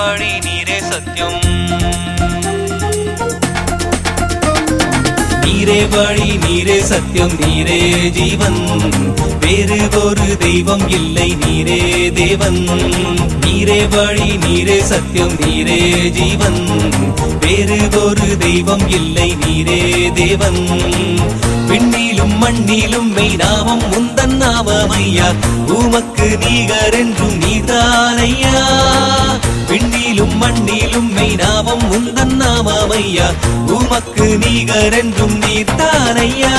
வழி நீரே சத்தியம். நீரே வழி நீரே சத்தியம் நீரே ஜீவன். வேறு ஒரு தெய்வம் இல்லை நீரே தேவன். நீரே வழி நீரே சத்தியம் நீரே ஜீவன். வேறு ஒரு தெய்வம் இல்லை நீரே தேவன். விண்ணிலும் மண்ணிலும் மெய்நாமம் உந்தன் நாமமையா உமக்கு நீகர் என்றும் நீதானையா விண்ணிலும் மண்ணிலும் மெய்நாமம் உந்தன் நாமமையா? உமக்கு நீகர் என்றும் நீதானையா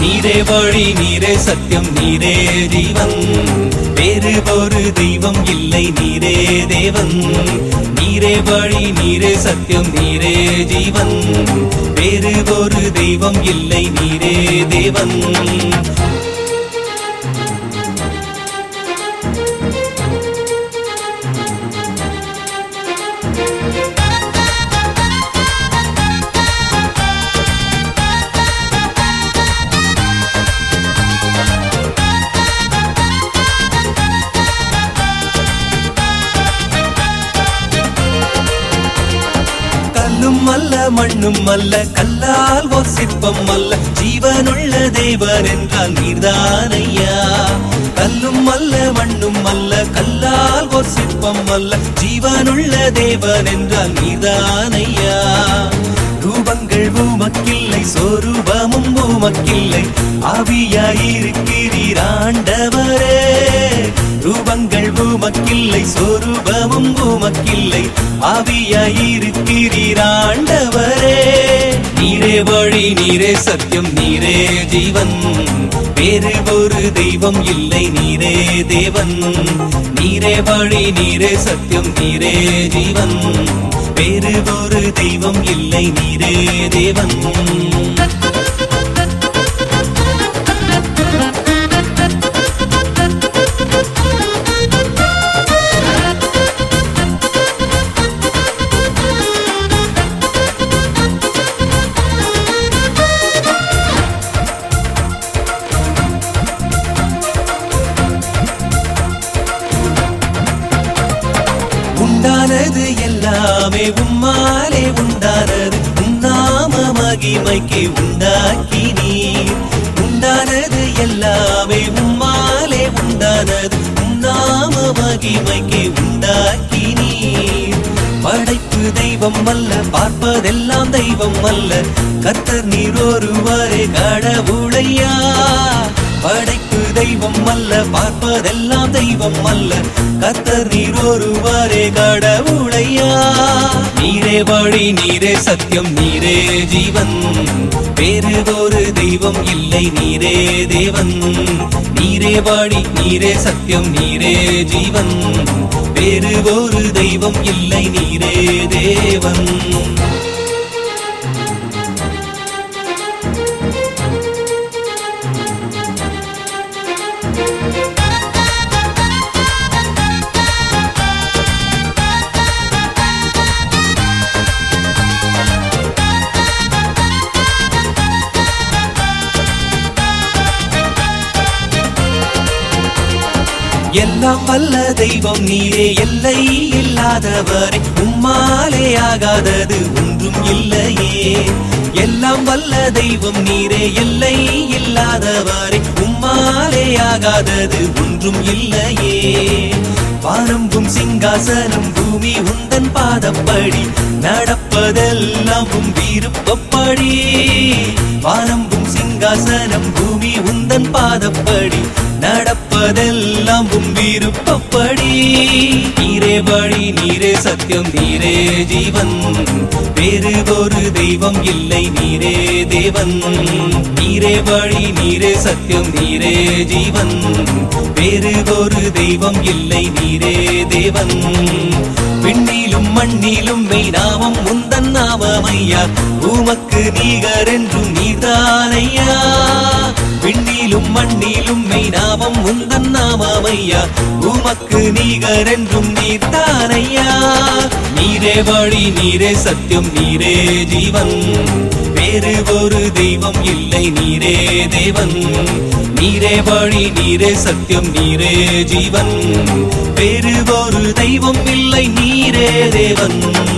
நீரே வழி நீரே சத்தியம் நீரே ஜீவன். வேறு ஒரு தெய்வம் இல்லை நீரே தேவன். நீரே வழி நீரே சத்தியம் நீரே ஜீவன். வேறு ஒரு தெய்வம் இல்லை நீரே தேவன். மண்ணும் அல்ல கல்லால் ஒரு சிற்பம் அல்ல. ஜீவனுள்ள தேவர் என்றால் நீர்தானையா. கல்லும் அல்ல மண்ணும் அல்ல கல்லால் ஒரு சிற்பம் அல்ல. ஜீவனுள்ள தேவர் என்றால் நீர்தானையா. ரூபங்கள் உமக்கில்லை சொரூபமும் உமக்கில்லை ஆவியாயிருக்கிறீராண்டவரே ரூபங்கள் உமக்கில்லை சொரூபமும் உமக்கில்லை. ஆவியாயிருக்கிறீராண்டவரே. நீரே வழி நீரே சத்தியம் நீரே ஜீவன். வேறு ஒரு தெய்வம் இல்லை நீரே தேவன். நீரே வழி நீரே சத்தியம் நீரே ஜீவன். வேறு ஒரு தெய்வம் இல்லை நீரே தேவன். எல்லாமே உம்மாலே உண்டானது உன்னாம மகிமைக்கு உண்டாக்கி நீ உண்டானது எல்லாமே உம்மாலே உண்டானது உன்னாம மகிமைக்கு உண்டாக்கி நீ படைப்பு தெய்வம் அல்ல பார்ப்பதெல்லாம் தெய்வம் அல்ல கத்தர் நீர் ஒருவரே கடவுளையா. படைப்பு தெய்வம் அல்ல பார்ப்பதெல்லாம் தெய்வம் அல்ல. கத்தர் நீர் ஒருவரே கடவுளையா. நீரே வழி நீரே சத்தியம் நீரே ஜீவன். வேறு ஒரு தெய்வம் இல்லை நீரே தேவன். நீரே வழி நீரே சத்தியம் நீரே ஜீவன். வேறு ஒரு தெய்வம் இல்லை நீரே தேவன். எல்லாம் வல்ல தெய்வம் நீரே எல்லை இல்லாதவரே. உம்மாலே ஆகாதது ஒன்றும் இல்லையே. எல்லாம் வல்ல தெய்வம் நீரே எல்லை இல்லாதவரே. உம்மாலே ஆகாதது ஒன்றும் இல்லையே. வானம்பும் சிங்காசனம் பூமி உந்தன் பாதப்படி. நடப்பதெல்லாம் உம் விருப்பப்படி. வானம்பும் சிங்காசனம் பூமி உந்தன் பாதப்படி நடப்பதெல்லாம் உம் விருப்பப்படி. நீரே வழி நீரே சத்தியம் நீரே ஜீவன். வேறு ஒரு தெய்வம் இல்லை நீரே தேவன். நீரே வழி நீரே சத்தியம் நீரே ஜீவன். வேறு ஒரு தெய்வம் இல்லை நீரே தேவன். விண்ணிலும் மண்ணிலும் மெய்நாமம் உந்த நாமமையா உமக்கு நீகர் என்றும் நீதானையா? விண்ணிலும் மண்ணிலும் மெய்நாமம் உந்தன் நாமமையா? உமக்கு நீகர் என்றும் நீதானையா? நீரே வழி நீரே சத்தியம் நீரே ஜீவன். வேறு ஒரு தெய்வம் இல்லை நீரே தேவன். நீரே வழி நீரே சத்தியம் நீரே ஜீவன். வேறு ஒரு தெய்வம் இல்லை நீரே தேவன்.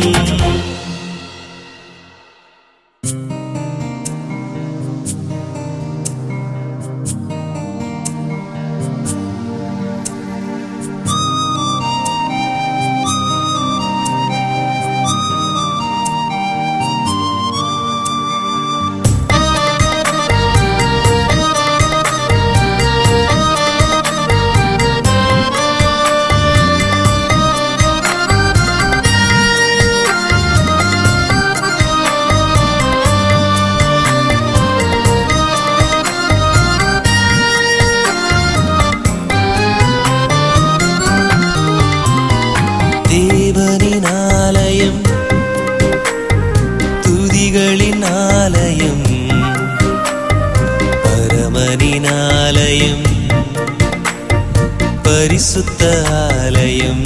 பரிசுத்த ஆலயம்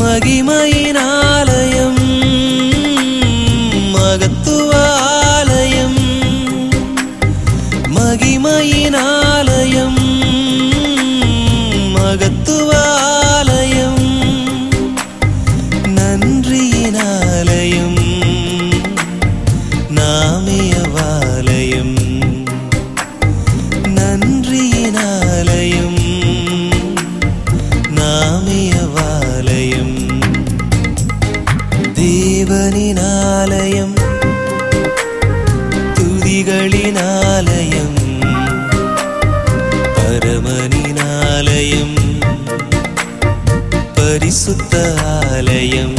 மகிமையின் ஆலயம் மகத்துவ ஆலயம் மகிமையின் பரிசுத்த ஆலயம்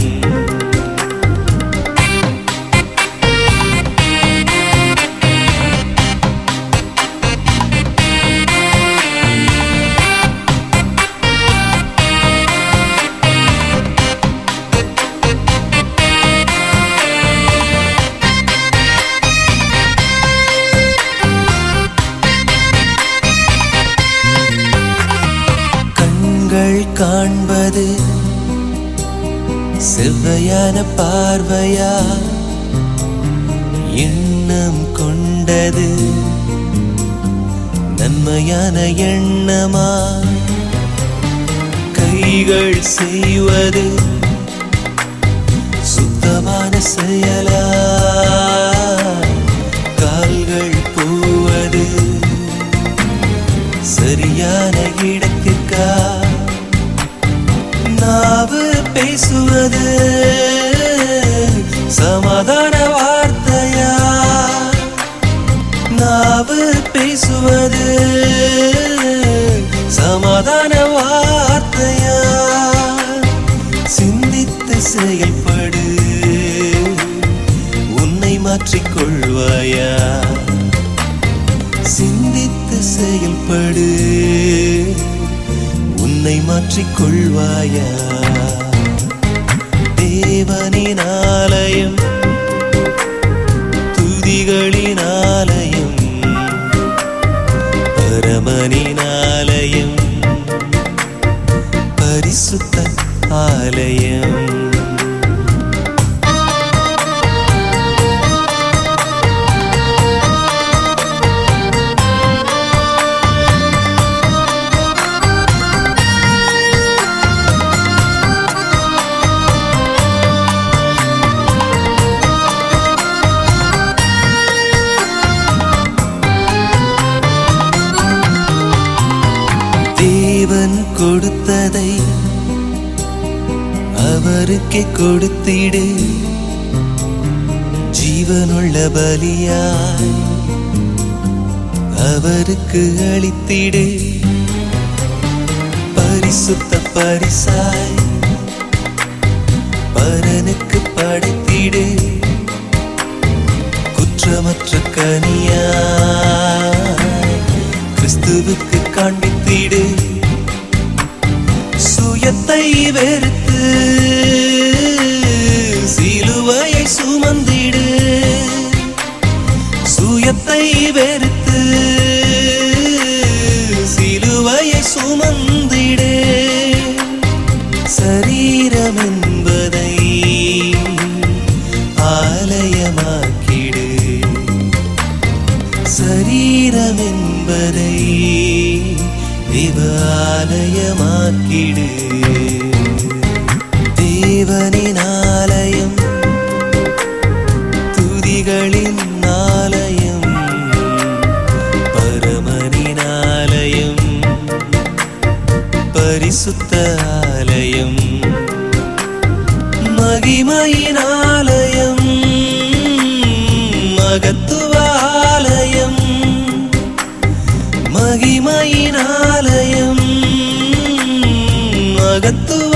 செவ்வையான பார்வையா? எண்ணம் கொண்டது. நன்மையான எண்ணமா? கைகள் செய்வது. சுத்தமான செயலா? உன்னை மாற்றிக்கொள்வாயா சிந்தித்து செயல்படு. உன்னை மாற்றிக்கொள்வாயா? தேவனின் ஆலயம் துதிகளின் ஆலயம் பரமனின் ஆலயம் பரிசுத்த ஆலயம். கொடுத்திடு. ஜீவனுள்ள பலியாய் அவருக்கு அளித்திடு. பரிசுத்த பரிசாய் பரனுக்கு படைத்திடு. குற்றமற்ற கனியாய் கிறிஸ்துவுக்கு காண்பித்திடு. சுயத்தை வெறுத்து சுயத்தை வெறுத்து சிலுவையை சுமந்திடே. சரீரம் என்பதை ஆலயமாக்கிடு. சரீரம் என்பதை தேவாலயமாக்கிடு தேவனின் பரிசுத்த ஆலயம் மகிமையின் ஆலயம் மகத்துவ ஆலயம் மகிமையின் ஆலயம் மகத்துவ